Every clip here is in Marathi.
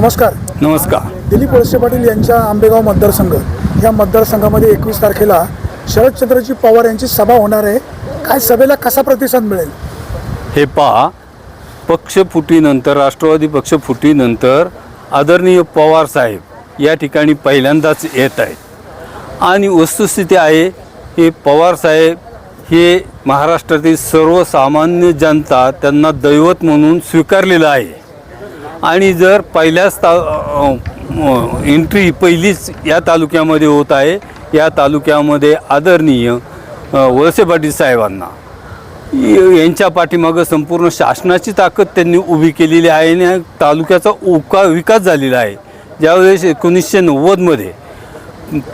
नमस्कार. नमस्कार. दिलीप वळसे पाटील यांच्या आंबेगाव मतदारसंघ. या मतदारसंघामध्ये एकवीस तारखेला शरदचंद्रजी पवार यांची सभा होणार आहे. काय सभेला कसा प्रतिसाद मिळेल? हे पहा. पक्षफुटीनंतर राष्ट्रवादी पक्षफुटीनंतर आदरणीय पवार साहेब या ठिकाणी पहिल्यांदाच येत आहेत. आणि वस्तुस्थिती आहे हे पवार साहेब हे महाराष्ट्रातील सर्वसामान्य जनता त्यांना दैवत म्हणून स्वीकारलेलं आहे. आणि जर पहिल्याच ता एंट्री पहिलीच या तालुक्यामध्ये होत आहे या तालुक्यामध्ये आदरणीय वळसे पाटील साहेबांना. यांच्या पाठीमागं संपूर्ण शासनाची ताकद त्यांनी उभी केलेली आहे आणि तालुक्याचा उका विकास झालेला आहे. ज्यावेळेस एकोणीसशे नव्वदमध्ये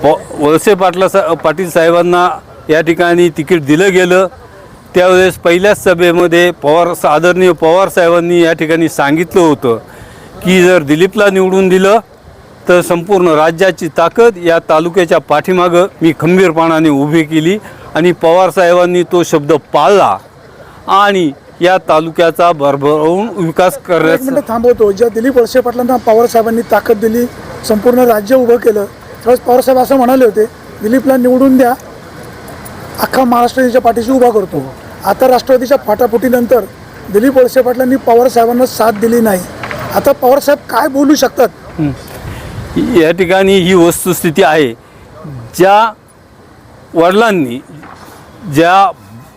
प वळसे पाटला सा पाटील साहेबांना या ठिकाणी तिकीट दिलं गेलं त्यावेळेस पहिल्याच सभेमध्ये पवार आदरणीय पवार साहेबांनी या ठिकाणी सांगितलं होतं की जर दिलीपला निवडून दिलं तर संपूर्ण राज्याची ताकद या तालुक्याच्या पाठीमागं मी खंबीरपणाने उभी केली आणि पवार साहेबांनी तो शब्द पाळला आणि या तालुक्याचा भरभरून विकास करण्याचा थांबवतो. ज्या दिलीप वळसे पाटलांना पवार साहेबांनी ताकद दिली संपूर्ण राज्य उभं केलं त्यावेळेस पवार साहेब असं म्हणाले होते दिलीपला निवडून द्या अख्खा महाराष्ट्र यांच्या पाठीशी उभा करतो. आता राष्ट्रवादीच्या फाटाफुटीनंतर दिलीप वळसे पाटलांनी पवार साहेबांना साथ दिली नाही. आता पवार साहेब काय बोलू शकतात? या ठिकाणी ही वस्तुस्थिती आहे ज्या वडिलांनी ज्या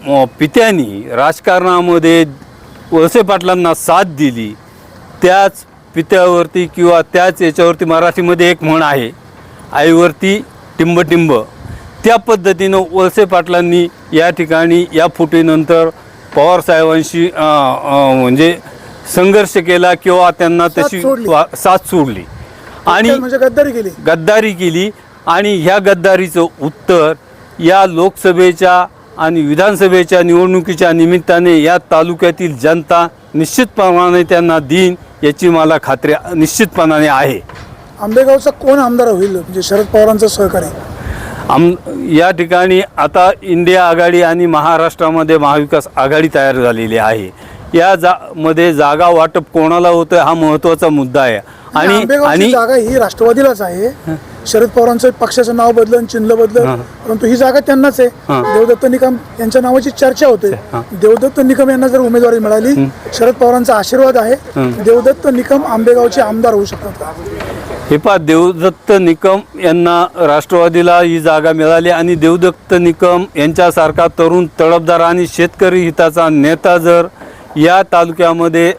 अ, पित्यांनी राजकारणामध्ये वळसे पाटलांना साथ दिली त्याच पित्यावरती किंवा त्याच याच्यावरती मराठीमध्ये एक म्हण आहे आईवरती टिंबटिंब. त्या पद्धतीनं वळसे पाटलांनी या ठिकाणी या फुटीनंतर पवारसाहेबांशी अ, अ, म्हणजे संघर्ष केला किंवा त्यांना तशी सोडली. वा- साथ सोडली. आणि म्हणजे गद्दारी केली. गद्दारी केली आणि ह्या गद्दारीचं उत्तर या लोकसभेच्या आणि विधानसभेच्या निवडणुकीच्या निमित्ताने या तालुक्यातील जनता निश्चितपणाने त्यांना देईन याची मला खात्री निश्चितपणाने आहे. आंबेगावचा कोण आमदार होईल? म्हणजे शरद पवारांचं सहकारी. आम या ठिकाणी आता इंडिया आघाडी आणि महाराष्ट्रामध्ये महाविकास आघाडी तयार झालेली आहे. या जा मध्ये जागा वाटप कोणाला होतं हा महत्त्वाचा मुद्दा आहे. आणि आंबेगावची आणि जागा ही राष्ट्रवादीलाच आहे. शरद पवारांचं पक्षाचं नाव बदलन चिन्ह बदलन परंतु ही जागा त्यांनाच आहे. देवदत्त निकम यांच्या नावाची चर्चा होते. देवदत्त निकम यांना जर उमेदवारी मिळाली शरद पवारांचा आशीर्वाद आहे. देवदत्त निकम आंबेगावचे आमदार होऊ शकतात? हे पहा देवदत्त निकम यांना राष्ट्रवादीला ही जागा मिळाली आणि देवदत्त निकम यांच्यासारखा तरुण तडफदार आणि शेतकरी हिताचा नेता जर या तालुक्यामध्ये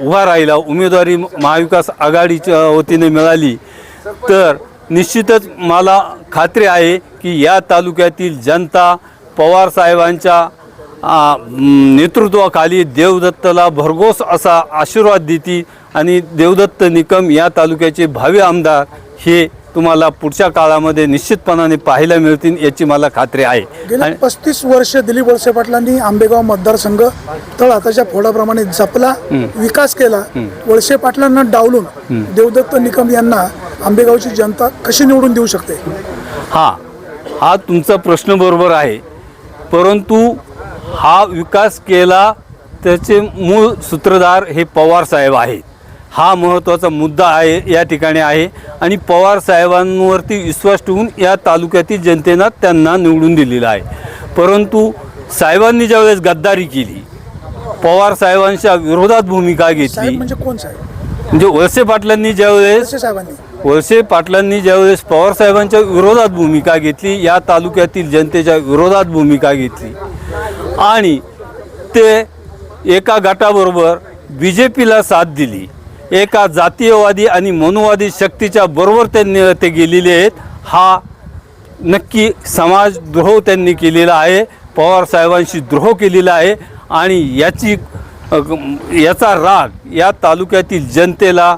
उभा राहिला. उमेदवारी महाविकास आघाडीच्या वतीने मिळाली. तर निश्चितच मला खात्री आहे की या तालुक्यातील जनता पवार साहेबांच्या नेतृत्वाखाली देवदत्तला भरघोस असा आशीर्वाद देती आणि देवदत्त निकम या तालुक्याचे भावी आमदार हे तुम्हाला पुढच्या काळामध्ये निश्चितपणाने पाहायला मिळतील याची मला खात्री आहे. गेली पस्तीस वर्ष दिलीप वळसे पाटलांनी आंबेगाव मतदारसंघ तळ हाताच्या फोडाप्रमाणे जपला विकास केला. वळसे पाटलांना डावलून देवदत्त निकम यांना आंबेगावची जनता कशी निवडून देऊ शकते? हा हा तुमचा प्रश्न बरोबर आहे. परंतु हा विकास केला त्याचे मूळ सूत्रधार हे पवार साहेब आहेत. हा महत्त्वाचा मुद्दा आहे या ठिकाणी आहे. आणि पवार साहेबांवरती विश्वास ठेवून या तालुक्यातील जनतेनं त्यांना निवडून दिलेला आहे. परंतु साहेबांनी ज्यावेळेस गद्दारी केली पवार साहेबांच्या विरोधात भूमिका घेतली. म्हणजे कोण साहेब? म्हणजे वळसे पाटलांनी ज्यावेळेस वळसे पाटलांनी ज्यावेळेस पवार साहेबांच्या विरोधात भूमिका घेतली या तालुक्यातील जनतेच्या विरोधात भूमिका घेतली. आणि ते एका गटाबरोबर बी जे पीला साथ दिली. एका जातीयवादी आणि मनुवादी शक्तीच्या बरोबर त्यांनी ते गेलेले आहेत. हा नक्की समाजद्रोह त्यांनी केलेला आहे. पवार साहेबांशी द्रोह केलेला आहे. आणि याची याचा राग या तालुक्यातील जनतेला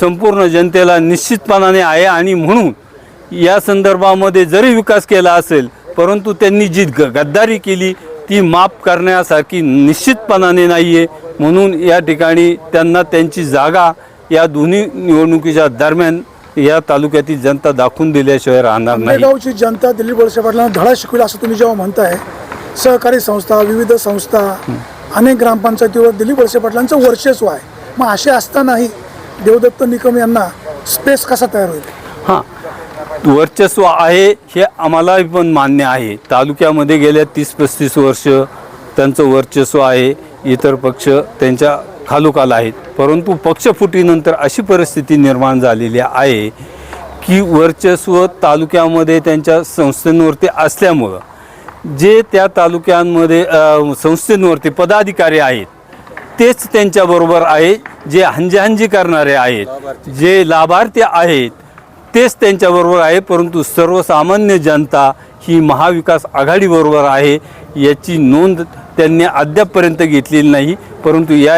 संपूर्ण जनतेला निश्चितपणाने आहे. आणि म्हणून या संदर्भामध्ये जरी विकास केला असेल परंतु त्यांनी जी ग गद्दारी केली ती माफ करण्यासारखी निश्चितपणाने नाही आहे म्हणून या ठिकाणी त्यांना त्यांची जागा या दोन्ही निवडणुकीच्या दरम्यान या तालुक्यातील जनता दाखवून दिल्याशिवाय राहणार नाही. आंबेगावची जनता दिलीप वळसे पाटलांना धडा शिकविला असं तुम्ही जेव्हा म्हणताय सहकारी संस्था विविध संस्था अनेक ग्रामपंचायतीवर दिलीप वळसे पाटलांचं वर्चस्व आहे. मग असे असतानाही देवदत्त निकम यांना स्पेस कसा तयार होईल? हां वर्चस्व आहे हे आम्हाला पण मान्य आहे. तालुक्यामध्ये गेल्या तीस पस्तीस वर्ष त्यांचं वर्चस्व आहे इतर पक्ष त्यांच्या खालोखाल आहेत. परंतु पक्षफुटीनंतर अशी परिस्थिती निर्माण झालेली आहे की वर्चस्व तालुक्यामध्ये त्यांच्या संस्थेंवरती असल्यामुळं जे त्या तालुक्यांमध्ये संस्थेंवरती पदाधिकारी आहेत तेच त्यांच्याबरोबर आहे जे हंजीहंजी करणारे आहेत जे लाभार्थी आहेत तेच त्यांच्याबरोबर आहे. परंतु सर्वसामान्य जनता ही महाविकास आघाडीबरोबर आहे याची नोंद त्यांनी अद्यापपर्यंत घेतलेली नाही. परंतु या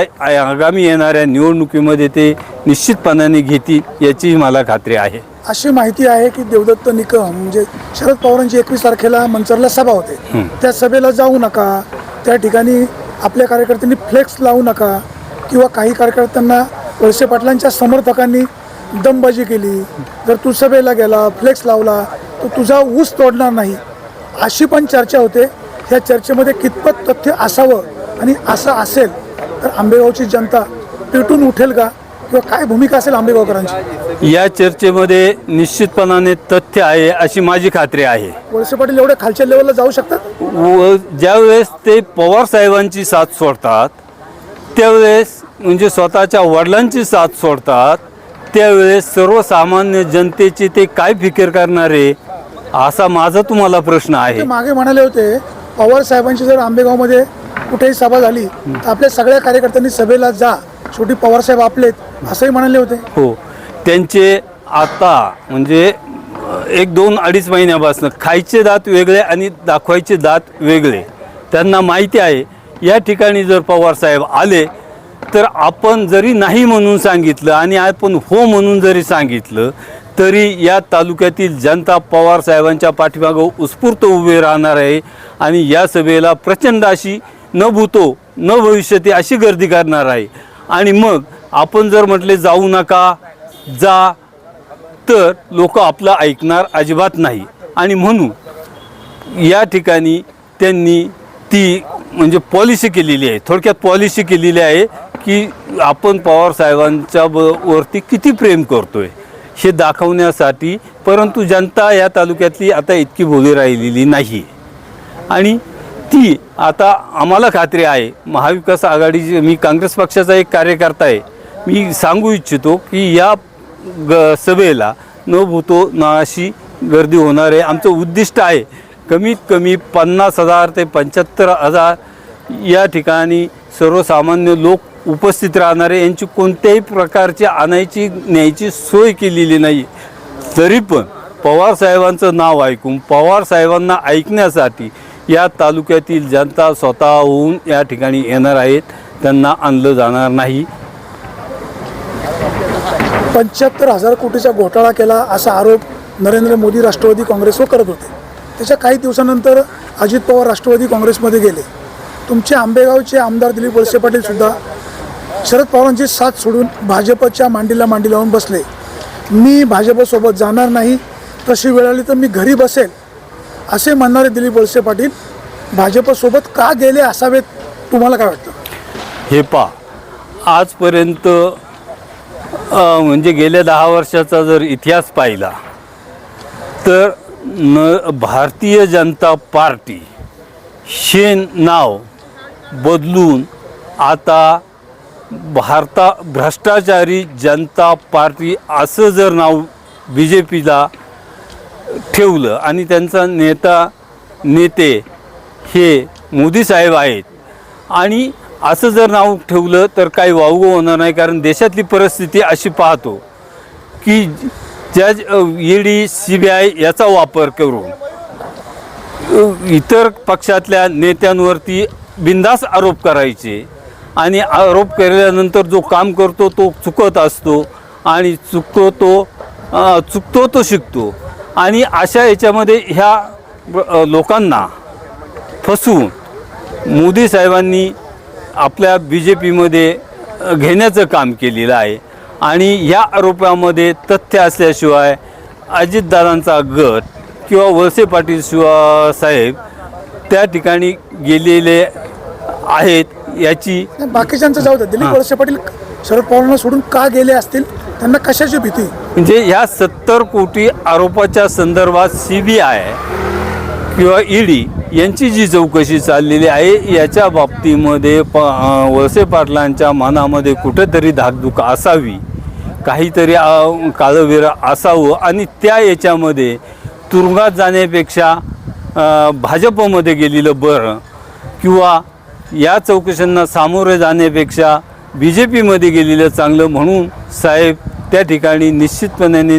आगामी येणाऱ्या निवडणुकीमध्ये ते निश्चितपणाने घेतील याचीही मला खात्री आहे. अशी माहिती आहे की देवदत्त निकम म्हणजे शरद पवारांची एकवीस तारखेला मंचरला सभा होते. त्या सभेला जाऊ नका. त्या ठिकाणी आपल्या कार्यकर्त्यांनी फ्लेक्स लावू नका. किंवा काही कार्यकर्त्यांना वळसे पाटलांच्या समर्थकांनी दमबाजी केली. जर तू सभेला गेला फ्लेक्स लावला तर तुझा ऊस तोडणार नाही. अशी पण चर्चा होते. ह्या चर्चेमध्ये कितपत तथ्य असावं आणि असं असेल तर आंबेगावची जनता पेटून उठेल का? किंवा काय भूमिका असेल आंबेगावकरांची? या चर्चेमध्ये निश्चितपणाने तथ्य आहे अशी माझी खात्री आहे. वळसे पाटील एवढ्या खालच्या लेवलला जाऊ शकतात? व ज्यावेळेस ते पवार साहेबांची साथ सोडतात त्यावेळेस म्हणजे स्वतःच्या वडिलांची साथ सोडतात त्यावेळेस सर्वसामान्य जनतेची ते काय फिकीर करणारे असा माझा तुम्हाला प्रश्न आहे. मागे म्हणाले होते पवार साहेबांची जर आंबेगावमध्ये कुठेही सभा झाली तर आपल्या सगळ्या कार्यकर्त्यांनी सभेला जा. शेवटी पवार साहेब आपलेत असंही म्हणाले होते. हो. त्यांचे आता म्हणजे एक दोन अडीच महिन्यापासून खायचे दात वेगळे आणि दाखवायचे दात वेगळे. त्यांना माहिती आहे या ठिकाणी जर पवार साहेब आले तर आपण जरी नाही म्हणून सांगितलं आणि आपण हो म्हणून जरी सांगितलं तरी या तालुक्यातील जनता पवार साहेबांच्या पाठीमागं उत्स्फूर्त उभे राहणार आहे आणि या सभेला प्रचंड अशी न भूतो न भविष्यती अशी गर्दी करणार आहे. आणि मग आपण जर म्हटले जाऊ नका जा तर लोक आपलं ऐकणार अजिबात नाही. आणि म्हणून या ठिकाणी त्यांनी ती म्हणजे पॉलिसी केलेली आहे थोडक्यात पॉलिसी केलेली आहे की आपण पवार साहेबांच्या ब वरती किती प्रेम करतो आहे हे दाखवण्यासाठी परंतु जनता या तालुक्यातली आता इतकी बोली राहिलेली नाही. आणि ती आता आम्हाला खात्री आहे महाविकास आघाडीची मी काँग्रेस पक्षाचा एक कार्यकर्ता आहे. मी सांगू इच्छितो की या ग सभेला न भूतो ना अशी गर्दी होणार आहे. आमचं उद्दिष्ट आहे कमीत कमी पन्नास हजार ते पंच्याहत्तर हजार या ठिकाणी सर्वसामान्य लोक उपस्थित राहणारे यांची कोणत्याही प्रकारची आणायची न्यायची सोय केलेली नाही. तरी पण पवार साहेबांचं नाव ऐकून पवार साहेबांना ऐकण्यासाठी या तालुक्यातील जनता स्वतःहून या ठिकाणी येणार आहेत. त्यांना आणलं जाणार नाही. पंच्याहत्तर हजार कोटीचा घोटाळा केला असा आरोप नरेंद्र मोदी राष्ट्रवादी काँग्रेसवर करत होते. त्याच्या काही दिवसानंतर अजित पवार राष्ट्रवादी काँग्रेसमध्ये गेले. तुमचे आंबेगावचे आमदार दिलीप वळसे पाटील सुद्धा शरद पवारांची साथ सोडून भाजपच्या मांडीला मांडी लावून बसले. मी भाजपसोबत जाणार नाही तशी वेळ आली तर मी घरी बसेल असे म्हणणारे दिलीप वळसे पाटील भाजपसोबत का गेले असावेत तुम्हाला काय वाटतं? हे पा आजपर्यंत म्हणजे गेल्या दहा वर्षाचा जर इतिहास पाहिला तर न भारतीय जनता पार्टी शेन नाव बदलून आता भारता भ्रष्टाचारी जनता पार्टी असं जर नाव बी जे पीला ठेवलं आणि त्यांचा नेता नेते हे मोदी साहेब आहेत आणि असं जर नाव ठेवलं तर काही वावगं होणार नाही कारण देशातली परिस्थिती अशी पाहतो की ज्या ईडी सी बी आय याचा वापर करून इतर पक्षातल्या नेत्यांवरती बिंदास आरोप करायचे. आणि आरोप केल्यानंतर जो काम करतो तो चुकत असतो आणि चुकतो तो चुकतो तो शिकतो. आणि अशा याच्यामध्ये ह्या लोकांना फसवून मोदी साहेबांनी आपल्या बी जे पीमध्ये घेण्याचं काम केलेलं आहे. आणि ह्या आरोपामध्ये तथ्य असल्याशिवाय अजितदादांचा गट किंवा वळसे पाटील शिवा साहेब त्या ठिकाणी गेलेले आहेत. याची नाही, बाकीच्यांचं जाऊ द्या दिलीप. वळसे पाटील शरद पवारांना सोडून का गेले असतील? त्यांना कशाची भीती? म्हणजे ह्या सत्तर कोटी आरोपाच्या संदर्भात सी बी आय किंवा ईडी यांची जी चौकशी चाललेली आहे याच्या बाबतीमध्ये प अं, वळसे पाटलांच्या मनामध्ये कुठेतरी धाकधूक असावी काहीतरी अं, काळं असावं आणि त्या याच्यामध्ये तुरुंगात जाण्यापेक्षा अं, भाजपमध्ये गेलेलं बरं किंवा या चौकशांना सामोरे जाण्यापेक्षा बी जे पीमध्ये गेलेलं चांगलं म्हणून साहेब त्या ठिकाणी निश्चितपणे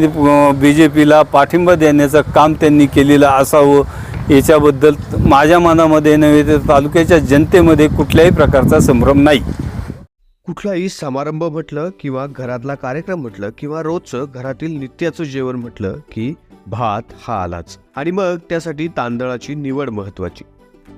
बी जे पीला पाठिंबा देण्याचं काम त्यांनी केलेलं असावं. याच्याबद्दल माझ्या मनामध्ये नव्हे तर तालुक्याच्या जनतेमध्ये कुठल्याही प्रकारचा संभ्रम नाही. कुठलाही समारंभ म्हटलं किंवा घरातला कार्यक्रम म्हटलं किंवा रोजचं घरातील नित्याचं जेवण म्हटलं की भात हा आलाच. आणि मग त्यासाठी तांदळाची निवड महत्वाची